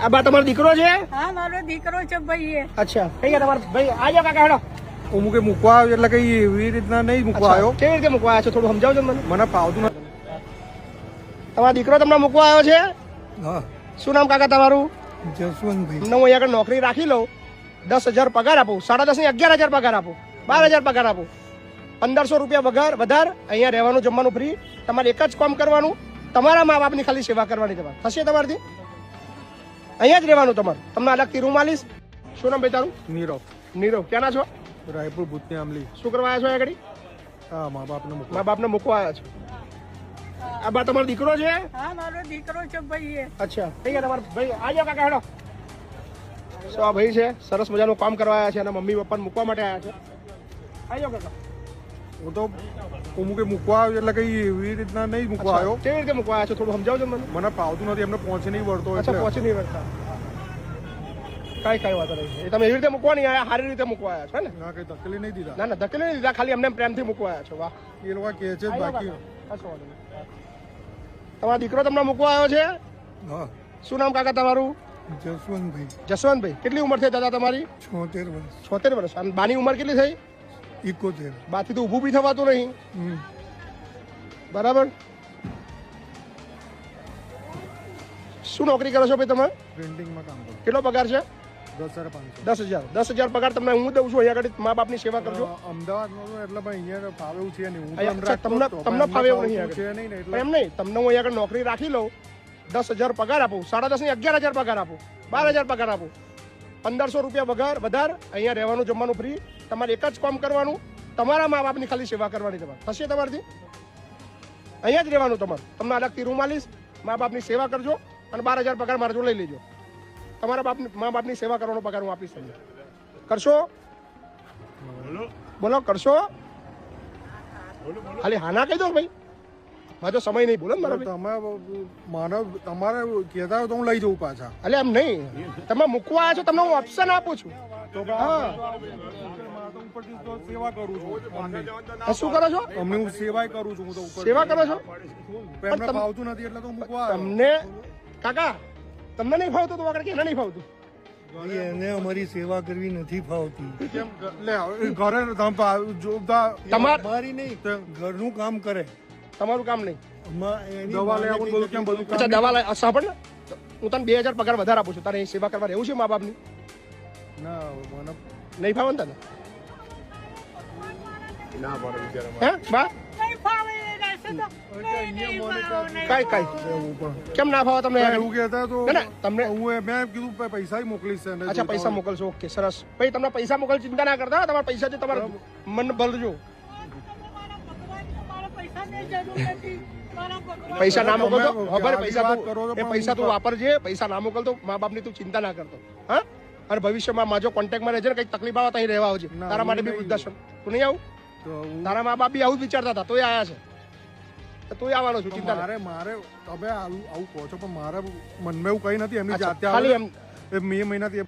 આ બા તમારો દીકરો છે? હા મારો દીકરો છે ભાઈ અચ્છા. કઈ ગયા તમારો? ભાઈ આ જાઓ કાકા હેડો. હું મૂકે મૂકવા આવ્યો એટલે કઈ એવી રીતના નહીં મૂકવા આવ્યો. કેવી રીતે મૂકવા આવ્યો છો? થોડું સમજાવજો મને. મને ફાવતું નથી. તમારો દીકરો તમને મૂકવા આવ્યો છે? હા. શું નામ કાકા તમારું? જસવંતભાઈ. તમને હું અહીંયા આગળ નોકરી રાખી લઉં. દસ હજાર પગાર આપું. સાડા દસની અગિયાર હજાર પગાર આપું. બાર હજાર પગાર આપું. પંદરસો રૂપિયા વગર વધાર અહીંયા રહેવાનું જમવાનું ફ્રી તમારે એક જ કામ કરવાનું. તમારા મા બાપની ખાલી સેવા કરવાની તમારે. થશે તમારથી? અહીંયા જ રહેવાનું તમારે. તમને અલગથી રૂમ આલીશ? શું નામ ભાઈ તારું નીરવ. નીરવ. ક્યાંના છો? રાયપુર ભૂતની આમલી શું કરવા આવ્યા છો આગળ હા મા બાપને મૂકવા. મા બાપને મૂકવા આવ્યા છો. આ બા તમારો દીકરો છે? હા મારો દીકરો છે ભાઈ એ અચ્છા. થઈ ગયા તમારો ભાઈ. આજો કાકા હેડો. સો આ ભાઈ છે? સરસ મજાનું કામ કરવા આવ્યા છે અને મમ્મી પપ્પાને મૂકવા માટે આવ્યા છે. આ જાઓ કાકા. હું તો હું મૂકે મૂકવા આવ્યો એટલે કઈ એવી રીતના નહીં મૂકવા આવ્યો. કેવી રીતે મૂકવા આવ્યા છો? થોડું સમજાવજો મને. મને ફાવતું નથી એમને પહોંચી નહીં વળતો એટલે. પહોંચી નહીં વળતા. કઈ કઈ વાંધો નહીં. એ તમે એવી રીતે મૂકવા નહીં આવ્યા સારી રીતે મૂકવા આવ્યા છો ને? ના કઈ ધકેલી નહીં દીધા. ના ના ધકેલી નહીં દીધા ખાલી એમને પ્રેમથી મૂકવા આવ્યા છો વાહ. એ લોકો કહે છે બાકી. તમારો દીકરો તમને મૂકવા આવ્યો છે? હા. શું નામ કાકા તમારું? જસવંતભાઈ. જસવંતભાઈ. કેટલી ઉંમર થઈ દાદા તમારી? છોતેર વર્ષ. છોતેર વર્ષ. અને બાની ઉંમર કેટલી થઈ? ઇકોતેર બાથી તો ઊભું બી થવાતું નહીં. બરાબર? શું નોકરી કરો છો ભાઈ તમે? પ્રિન્ટિંગમાં કામ કરું. કેટલો પગાર છે? દસ હજાર પાંચસો. દસ હજાર. દસ હજાર પગાર તમને હું દઉં છું. અહીંયા આગળ મા બાપની સેવા કરજો. અમદાવાદ નો એટલે ભાઈ અહીંયા ફાવે એવું છે નહીં. હું તો અહીંયા અમદાવાદ તમને- તો હતો, તમને પણ ફાવે એવું એમને નહીં ફાવતું છે નહીં ને પણ એટલે એમ નહીં તમને હું અહીંયા આગળ નોકરી રાખી લઉં દસ હજાર પગાર આપું સાડા દસની અગિયાર હજાર પગાર આપું બાર હજાર પગાર આપું. પંદરસો રૂપિયા વગર વધાર અહીંયા રહેવાનું જમવાનું ફ્રી તમારે એક જ કામ કરવાનું તમારા મા બાપની ખાલી સેવા કરવાની તમારે. થશે તમારથી? અહીંયા જ રહેવાનું તમારે. તમને અલગથી રૂમ આલીશ મા બાપની સેવા કરજો અને બાર હજાર પગાર મારજો લઈ લેજો. તમારા બાપની મા બાપની સેવા કરવાનો પગાર હું આપીશ તમને. કરશો? બોલો. કરશો? ખાલી હાના કહી દો ભાઈ. મારે તો સમય નહીં બોલો ને. તમે મારો તમારે કહેતા હોય તો હું લઈ જઉં પાછા. એટલે એમ નહીં. તમે મૂકવા આવ્યા છો તમને હું ઓપ્શન આપું છું. તો ઉપરથી સેવા કરું છું શું કરો છો? અમને હું સેવાય કરું છું હું તો ઉપર સેવા કરો છો? એમને તમ- ફાવતું નથી એટલે તો હું મૂકવા તમને કાકા તમને નહીં ફાવતું તો આગળ નહીં ફાવતું? એને અમારી સેવા કરવી નથી ફાવતી. કેમ ઘરે તમાર મારી નહીં ઘરનું કામ કરે. તમારું કામ નહીં? દવા લે આવું બધું કેમ બધું અચ્છા દવા લાય સાંભળ ને. હું તને બે હજાર પગાર વધારે આપું છું. તારે અહીં સેવા કરવા રહેવું છે મા બાપની? ના મને નહીં ફાવે ને તને હે બા નહીં ફાવે એ રહેશે તો નહીં, નહીં ફાવે, નહીં કઈ કઈ એવું પણ કેમ ના ફાવે તમને એવું કહેતા તો ના, ના, તમને- હું એ- મેં કીધું પ- પૈસા મોકલીશ તને અચ્છા જોઈતા પૈસા હોય. મોકલશો ઓકે સરસ ભાઈ તમને પૈસા મોકલ ચિંતા ના કરતા તમારા પૈસા છે તમારે મન બલજો મારા ભગવાન છે, મારા પૈસાની જરૂર નથી મારા ભગવાન પૈસા ના તમે મોકલતો કે ખબર આજી પૈસા વાત તું કરો છો એ પણ પૈસા હું તું તો- વાપરજે પૈસા ના મોકલતો મા બાપની તું ચિંતા ના કરતો હા અને ભવિષ્યમાં માજો કોન્ટેક્ટમાં રહેજે ને કંઈક તકલીફ આવે અહીં રહેવા આવજે. તારા માટે બી. વૃદ્ધાશ્રમ. તું નહીં આવું? તો તારા મા બાપ બી આવું જ વિચારતા હતા તોય આયા છે. તોય આવવાનો છું ચિંતા મારે મારે તમે આવું આવું કહો છો પણ મારે મનમાં એવું કઈ નથી એમની જાતે ખાલી એમ મે મહિનાથી